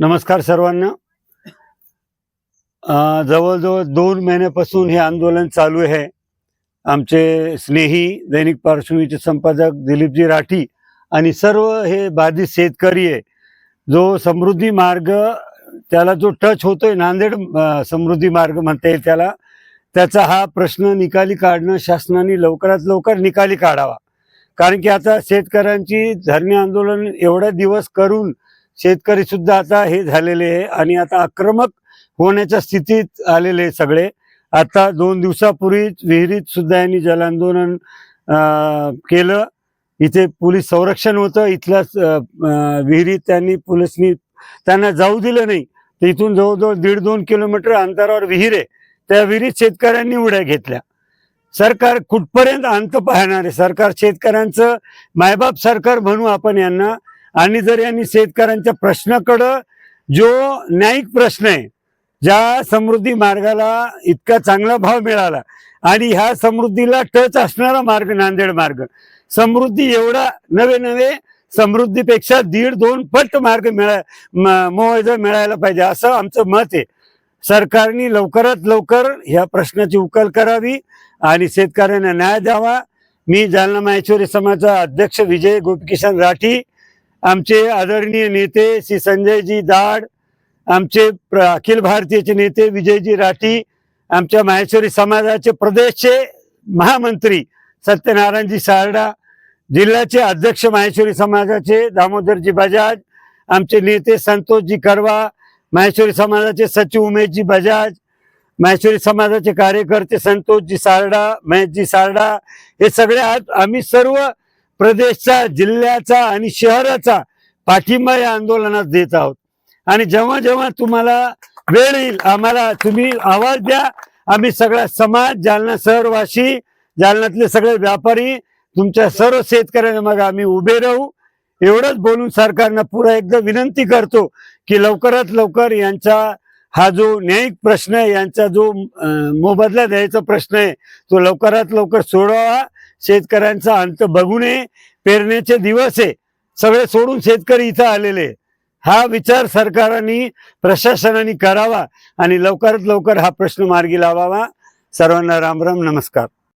नमस्कार सर्वांना. जवळजवळ दोन महिन्यापासून हे आंदोलन चालू आहे. आमचे स्नेही दैनिक पार्श्वभूमीचे संपादक दिलीपजी राठी आणि सर्व हे बाधित शेतकरी आहे. जो समृद्धी मार्ग त्याला जो टच होतोय नांदेड समृद्धी मार्ग म्हणता येईल त्याला त्याचा हा प्रश्न निकाली काढणं शासनाने लवकरात लवकर निकाली काढावा. कारण की आता शेतकऱ्यांची धरणे आंदोलन एवढे दिवस करून शेतकरी सुद्धा आता हे झालेले आहे आणि आता आक्रमक होण्याच्या स्थितीत आलेले आहे सगळे. आता दोन दिवसापूर्वीच विहिरीत सुद्धा यांनी जलांदोलन अं, केलं. इथे पोलीस संरक्षण होतं. इथल्या विहिरीत त्यांनी पोलिसनी त्यांना जाऊ दिलं नाही. तर इथून जवळजवळ दीड दोन किलोमीटर अंतरावर विहीर आहे. त्या विहिरीत शेतकऱ्यांनी उड्या घेतल्या. सरकार कुठपर्यंत अंत पाहणार आहे? सरकार शेतकऱ्यांचं मायबाप सरकार म्हणू आपण यांना आणि जर यांनी शेतकऱ्यांच्या प्रश्नाकडं जो न्यायिक प्रश्न आहे ज्या समृद्धी मार्गाला इतका चांगला भाव मिळाला आणि ह्या समृद्धीला टच असणारा मार्ग नांदेड मार्ग समृद्धी एवढा नवे नवे समृद्धीपेक्षा दीड दोन पट मार्ग मिळा मोहजा मिळायला पाहिजे असं आमचं मत आहे. सरकारने लवकरात लवकर ह्या प्रश्नाची उकल करावी आणि शेतकऱ्यांना न्याय द्यावा. मी जालना माहेश्वरी समाजाचा अध्यक्ष विजय गोपकिशन राठी आमचे आदरणीय नेते श्री संजयजी दाड आमचे प्र- अखिल भारतीयचे नेते विजयजी राठी आमच्या माहेश्वरी समाजाचे प्रदेशचे महामंत्री सत्यनारायणजी सारडा जिल्ह्याचे अध्यक्ष माहेश्वरी समाजाचे दामोदरजी बजाज आमचे नेते संतोषजी करवा माहेश्वरी समाजाचे सचिव उमेशजी बजाज माहेश्वरी समाजाचे कार्यकर्ते संतोषजी सारडा महेशजी सारडा हे सगळे आज आम्ही सर्व प्रदेशचा जिल्ह्याचा आणि शहराचा पाठिंबा या आंदोलनात देत आहोत. आणि जेव्हा जेव्हा तुम्हाला वेळ येईल आम्हाला तुम्ही आवाज द्या. आम्ही सगळा समाज जालना शहरवासी जालन्यातले सगळे व्यापारी तुमच्या सर्व शेतकऱ्यांना मग आम्ही उभे राहू. एवढंच बोलून सरकारनं पुन्हा एकदा विनंती करतो की लवकरात लवकर यांचा हा जो न्यायिक प्रश्न आहे यांचा जो मोबदला द्यायचा प्रश्न आहे तो लवकरात लवकर सोडवा शेतकऱ्यांचा अंत बघू नये पेरण्याचे दिवस आहे. सगळे सोडून शेतकरी इथं आलेले हा विचार सरकारने प्रशासनाने करावा आणि लवकरात लवकर हा प्रश्न मार्गी लावावा. सर्वांना राम राम नमस्कार.